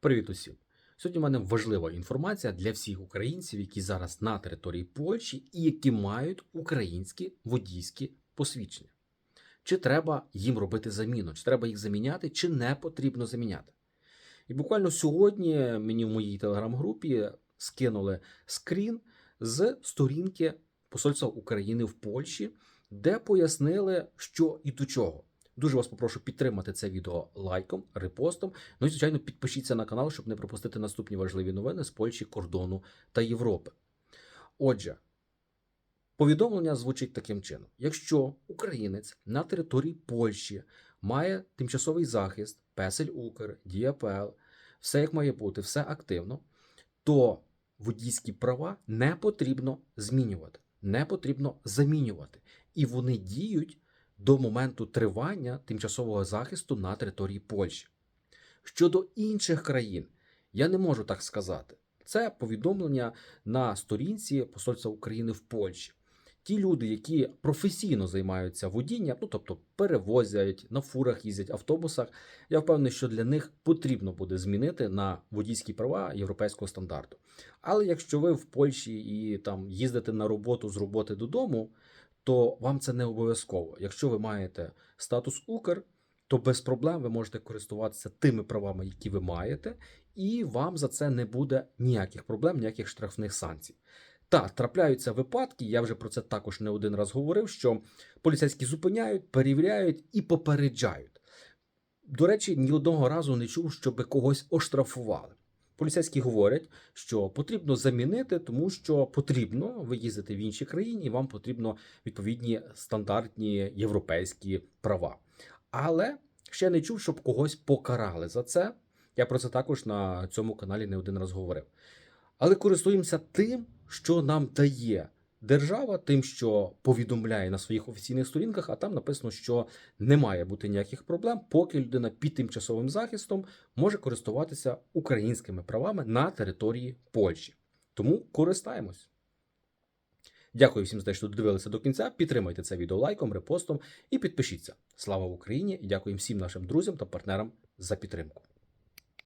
Привіт усім! Сьогодні в мене важлива інформація для всіх українців, які зараз на території Польщі і які мають українські водійські посвідчення. Чи треба їм робити заміну, чи треба їх заміняти, чи не потрібно заміняти. І буквально сьогодні мені в моїй телеграм-групі скинули скрін з сторінки Посольства України в Польщі, де пояснили, що і до чого. Дуже вас попрошу підтримати це відео лайком, репостом. Ну і звичайно, підпишіться на канал, щоб не пропустити наступні важливі новини з Польщі, кордону та Європи. Отже, повідомлення звучить таким чином: якщо українець на території Польщі має тимчасовий захист, Песель Укр, ДІАПЛ, все як має бути, все активно, то водійські права не потрібно змінювати, не потрібно замінювати. І вони діють до моменту тривання тимчасового захисту на території Польщі. Щодо інших країн, я не можу так сказати. Це повідомлення на сторінці Посольства України в Польщі. Ті люди, які професійно займаються водінням, ну тобто перевозять на фурах, їздять автобусах, я впевнений, що для них потрібно буде змінити на водійські права європейського стандарту. Але якщо ви в Польщі і там їздите на роботу з роботи додому, то вам це не обов'язково. Якщо ви маєте статус Укр, то без проблем ви можете користуватися тими правами, які ви маєте, і вам за це не буде ніяких проблем, ніяких штрафних санкцій. Так, трапляються випадки, я вже про це також не один раз говорив, що поліцейські зупиняють, перевіряють і попереджають. До речі, ні одного разу не чув, щоб когось оштрафували. Поліцейські говорять, що потрібно замінити, тому що потрібно ви їздите в іншій країні, і вам потрібно відповідні стандартні європейські права. Але ще не чув, щоб когось покарали за це. Я про це також на цьому каналі не один раз говорив. Але користуємося тим, що нам дає держава, тим, що повідомляє на своїх офіційних сторінках, а там написано, що не має бути ніяких проблем, поки людина під тимчасовим захистом може користуватися українськими правами на території Польщі. Тому користаємось. Дякую всім за те, що додивилися до кінця. Підтримайте це відео лайком, репостом і підпишіться. Слава Україні! І дякую всім нашим друзям та партнерам за підтримку.